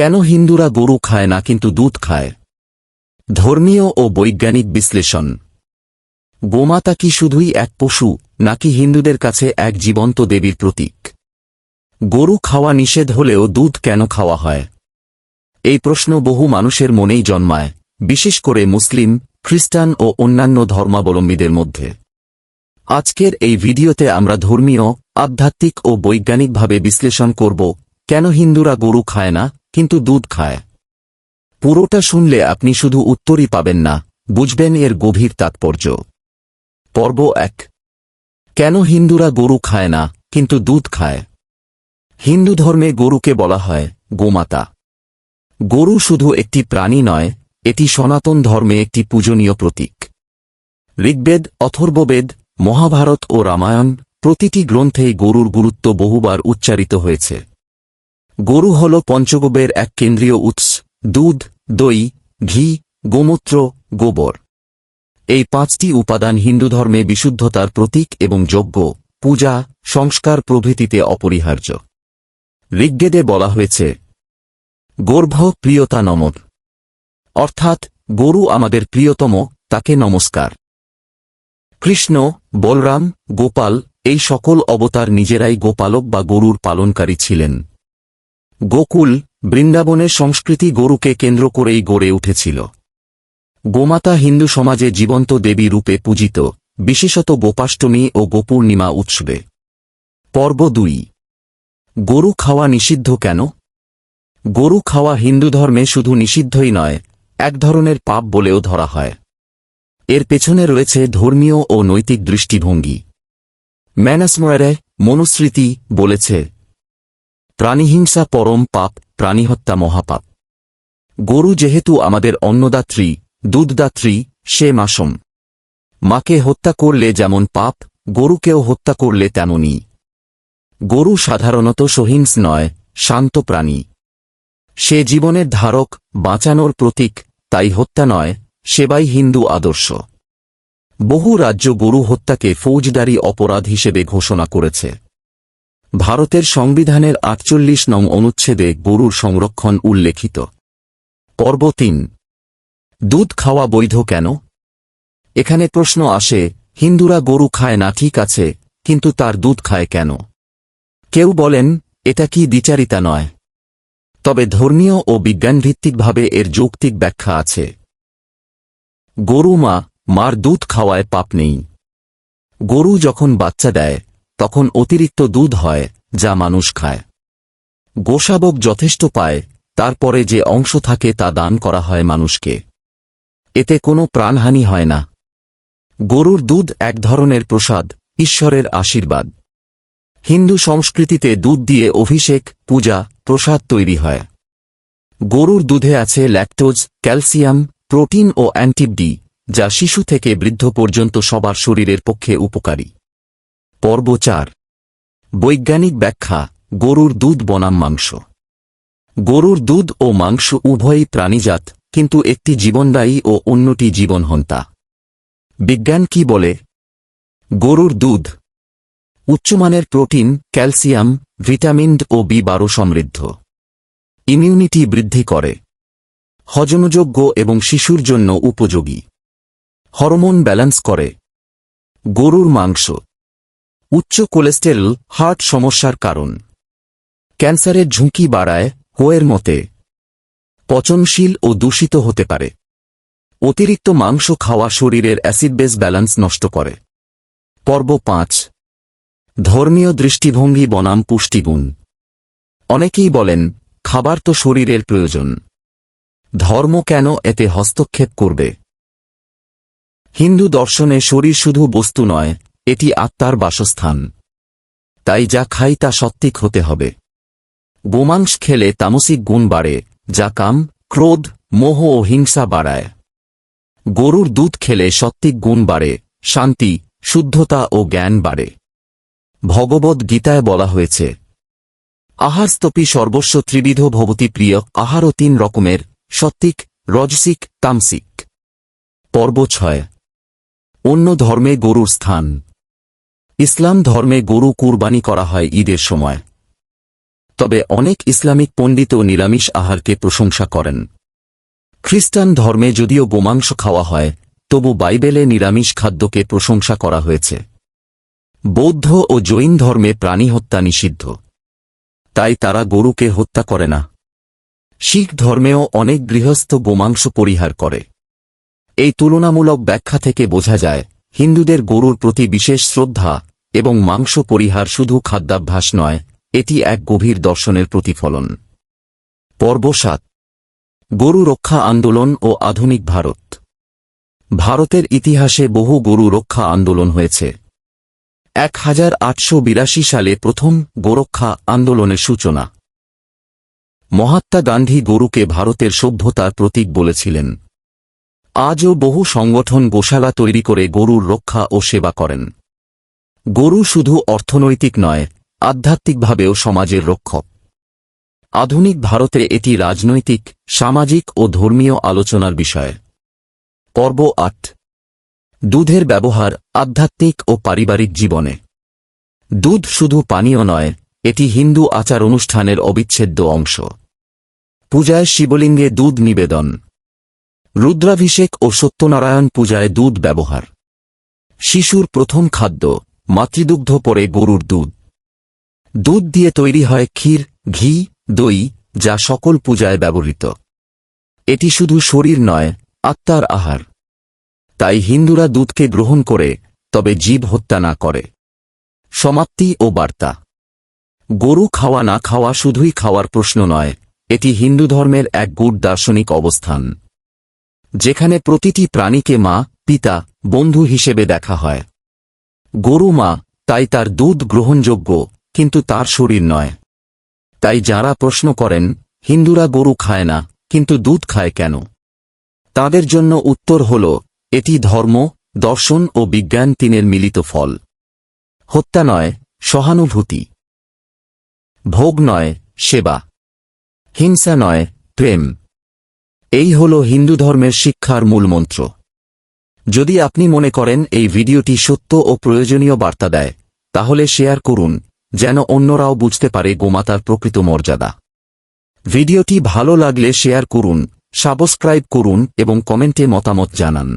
কেন হিন্দুরা গরু খায় না কিন্তু দুধ খায়? ধর্মীয় ও বৈজ্ঞানিক বিশ্লেষণ। গোমাতা কি শুধুই এক পশু, নাকি হিন্দুদের কাছে এক জীবন্ত দেবীর প্রতীক? গরু খাওয়া নিষেধ হলেও দুধ কেন খাওয়া হয়? এই প্রশ্ন বহু মানুষের মনেই জন্মায়, বিশেষ করে মুসলিম, খ্রিস্টান ও অন্যান্য ধর্মাবলম্বীদের মধ্যে। আজকের এই ভিডিওতে আমরা ধর্মীয়, আধ্যাত্মিক ও বৈজ্ঞানিকভাবে বিশ্লেষণ করব, কেন হিন্দুরা গরু খায় না কিন্তু দুধ খায়। পুরোটা শুনলে আপনি শুধু উত্তরই পাবেন না, বুঝবেন এর গভীর তাৎপর্য। পর্ব এক। কেন হিন্দুরা গরু খায় না, কিন্তু দুধ খায়? হিন্দু ধর্মে গরুকে বলা হয় গোমাতা। গরু শুধু একটি প্রাণী নয়, এটি সনাতন ধর্মে একটি পূজনীয় প্রতীক। ঋগ্বেদ, অথর্ববেদ, মহাভারত ও রামায়ণ প্রতিটি গ্রন্থেই গরুর গুরুত্ব বহুবার উচ্চারিত হয়েছে। গরু হল পঞ্চগবের এক কেন্দ্রীয় উৎস, দুধ, দই, ঘি, গোমূত্র, গোবর। এই পাঁচটি উপাদান হিন্দু ধর্মে বিশুদ্ধতার প্রতীক এবং যজ্ঞ পূজা, সংস্কার প্রভৃতিতে অপরিহার্য। ঋগ্বেদে বলা হয়েছে, গর্ভ প্রিয়তা নমর অর্থাৎ, গরু আমাদের প্রিয়তম, তাকে নমস্কার। কৃষ্ণ, বলরাম, গোপাল, এই সকল অবতার নিজেরাই গোপালক বা গরুর পালনকারী ছিলেন। গোকুল, বৃন্দাবনের সংস্কৃতি গরুকে কেন্দ্র করেই গড়ে উঠেছিল। গোমাতা হিন্দু সমাজে জীবন্ত দেবী রূপে পূজিত, বিশেষত গোপাষ্টমী ও গোপূর্ণিমা উৎসবে। পর্ব দুই। গরু খাওয়া নিষিদ্ধ কেন? গরু খাওয়া হিন্দু ধর্মে শুধু নিষিদ্ধই নয়, এক ধরনের পাপ বলেও ধরা হয়। এর পেছনে রয়েছে ধর্মীয় ও নৈতিক দৃষ্টিভঙ্গি। ম্যানাসময়ারে মনুস্মৃতি বলেছে প্রাণীহিংসা পরম পাপ, প্রাণীহত্যা মহাপাপ। গরু যেহেতু আমাদের অন্নদাত্রী, দুধদাত্রী, সে মাসম। মাকে হত্যা করলে যেমন পাপ, গরুকেও হত্যা করলে তেমনই। গরু সাধারণত সহিংস নয়, শান্ত প্রাণী। সে জীবনের ধারক, বাঁচানোর প্রতীক, তাই হত্যা নয়, সেবাই হিন্দু আদর্শ। বহু রাজ্য গরু হত্যাকে ফৌজদারি অপরাধ হিসেবে ঘোষণা করেছে। ভারতের সংবিধানের আটচল্লিশ নং অনুচ্ছেদে গরুর সংরক্ষণ উল্লেখিত। পর্ব তিন। দুধ খাওয়া বৈধ কেন? এখানে প্রশ্ন আসে, হিন্দুরা গরু খায় না, ঠিক আছে, কিন্তু তার দুধ খায় কেন? কেউ বলেন, এটা কি বিচারিতা নয়। তবে ধর্মীয় ও বিজ্ঞানভিত্তিকভাবে এর যৌক্তিক ব্যাখ্যা আছে। গরু মা, মার দুধ খাওয়ায় পাপ নেই। গরু যখন বাচ্চা দেয় তখন অতিরিক্ত দুধ হয়, যা মানুষ খায়। গোশাবক যথেষ্ট পায়, তারপরে যে অংশ থাকে তা দান করা হয় মানুষকে। এতে কোনো প্রাণহানি হয় না। গরুর দুধ এক ধরনের প্রসাদ, ঈশ্বরের আশীর্বাদ। হিন্দু সংস্কৃতিতে দুধ দিয়ে অভিষেক, পূজা, প্রসাদ তৈরি হয়। গরুর দুধে আছে ল্যাকটোজ, ক্যালসিয়াম, প্রোটিন ও অ্যান্টিবডি, যা শিশু থেকে বৃদ্ধ পর্যন্ত সবার শরীরের পক্ষে উপকারী। পর্ব চার। বৈজ্ঞানিক ব্যাখ্যা, গরুর দুধ, বনাম মাংস। গরুর দুধ ও মাংস উভয়ই প্রাণীজাত, কিন্তু একটি জীবনদায়ী ও অন্যটি জীবনহন্তা। বিজ্ঞান কি বলে? গরুর দুধ উচ্চমানের প্রোটিন, ক্যালসিয়াম, ভিটামিন ও বি বারো সমৃদ্ধ। ইমিউনিটি বৃদ্ধি করে। হজমযোগ্য এবং শিশুর জন্য উপযোগী। হরমোন ব্যালেন্স করে। গরুর মাংস উচ্চ কোলেস্টেরল, হার্ট সমস্যার কারণ। ক্যান্সারের ঝুঁকি বাড়ায় হোয়ের মতে, পচনশীল ও দূষিত হতে পারে। অতিরিক্ত মাংস খাওয়া শরীরের অ্যাসিড বেস ব্যালেন্স নষ্ট করে। পর্ব পাঁচ, ধর্মীয় দৃষ্টিভঙ্গি বনাম পুষ্টিগুণ। অনেকেই বলেন, খাবার তো শরীরের প্রয়োজন। ধর্ম কেন এতে হস্তক্ষেপ করবে? হিন্দু দর্শনে শরীর শুধু বস্তু নয় এটি আত্মার বাসস্থান। তাই যা খাই তা সত্ত্বিক হতে হবে। গোমাংস খেলে তামসিক গুণ বাড়ে, যা কাম, ক্রোধ, মোহ ও হিংসা বাড়ায়। গরুর দুধ খেলে সত্ত্বিক গুণ বাড়ে, শান্তি, শুদ্ধতা ও জ্ঞান বাড়ে। ভগবদ গীতায় বলা হয়েছে, আহারস্তপি সর্বস্ব ত্রিবিধ ভবতি প্রিয়, আহারও তিন রকমের, সত্ত্বিক, রজসিক, তামসিক। পর্ব ছয়, অন্য ধর্মে গরুর স্থান। ইসলাম ধর্মে গরু কুরবানি করা হয় ঈদের সময়। তবে অনেক ইসলামিক পণ্ডিতও নিরামিষ আহারকে প্রশংসা করেন। খ্রিস্টান ধর্মে যদিও গোমাংস খাওয়া হয়, তবু বাইবেলে নিরামিষ খাদ্যকে প্রশংসা করা হয়েছে। বৌদ্ধ ও জৈন ধর্মে প্রাণী হত্যা নিষিদ্ধ। তাই তারা গরুকে হত্যা করে না। শিখ ধর্মেও অনেক গৃহস্থ গোমাংস পরিহার করে। এই তুলনামূলক ব্যাখ্যা থেকে বোঝা যায়, হিন্দুদের গরুর প্রতি বিশেষ শ্রদ্ধা এবং মাংস পরিহার শুধু খাদ্যাভ্যাস নয়, এটি এক গভীর দর্শনের প্রতিফলন। পর্ব সাত। গরু রক্ষা আন্দোলন ও আধুনিক ভারত। ভারতের ইতিহাসে বহু গরু রক্ষা আন্দোলন হয়েছে। এক হাজার আটশো বিরাশি সালে প্রথম গোরক্ষা আন্দোলনের সূচনা। মহাত্মা গান্ধী গরুকে ভারতের সভ্যতার প্রতীক বলেছিলেন। আজও বহু সংগঠন গোশালা তৈরি করে গরুর রক্ষা ও সেবা করেন। গরু শুধু অর্থনৈতিক নয়, আধ্যাত্মিকভাবেও সমাজের রক্ষক। আধুনিক ভারতে এটি রাজনৈতিক, সামাজিক ও ধর্মীয় আলোচনার বিষয়। পর্ব আট। দুধের ব্যবহার আধ্যাত্মিক ও পারিবারিক জীবনে। দুধ শুধু পানীয় নয়, এটি হিন্দু আচার অনুষ্ঠানের অবিচ্ছেদ্য অংশ। পূজায় শিবলিঙ্গে দুধ নিবেদন। রুদ্রাভিষেক ও সত্যনারায়ণ পূজায় দুধ ব্যবহার। শিশুর প্রথম খাদ্য মাতৃদুগ্ধ পরে গরুর দুধ। দুধ দিয়ে তৈরি হয় ক্ষীর, ঘি, দই, যা সকল পূজায় ব্যবহৃত। এটি শুধু শরীর নয়, আত্মার আহার। তাই হিন্দুরা দুধকে গ্রহণ করে, তবে জীব হত্যা না করে। সমাপ্তি ও বার্তা। গরু খাওয়া না খাওয়া শুধুই খাওয়ার প্রশ্ন নয়, এটি হিন্দু ধর্মের এক গুড দার্শনিক অবস্থান। যেখানে প্রতিটি প্রাণীকে মা, পিতা, বন্ধু হিসেবে দেখা হয়। গরু মা, তাই তার দুধ গ্রহণযোগ্য, কিন্তু তার শরীর নয়। তাই যারা প্রশ্ন করেন, হিন্দুরা গরু খায় না, কিন্তু দুধ খায় কেন? তাদের জন্য উত্তর হল, এটি ধর্ম, দর্শন ও বিজ্ঞান তিনের মিলিত ফল। হত্যা নয়, সহানুভূতি। ভোগ নয়, সেবা। হিংসা নয়, প্রেম। এই হল হিন্দু ধর্মের শিক্ষার মূলমন্ত্র। যদি আপনি মনে করেন এই ভিডিওটি সত্য ও প্রয়োজনীয় বার্তা দেয়, তাহলে শেয়ার করুন, যেন অন্যরাও বুঝতে পারে গোমাতার প্রকৃত মর্যাদা। ভিডিওটি ভালো লাগলে শেয়ার করুন, সাবস্ক্রাইব করুন এবং কমেন্টে মতামত জানান।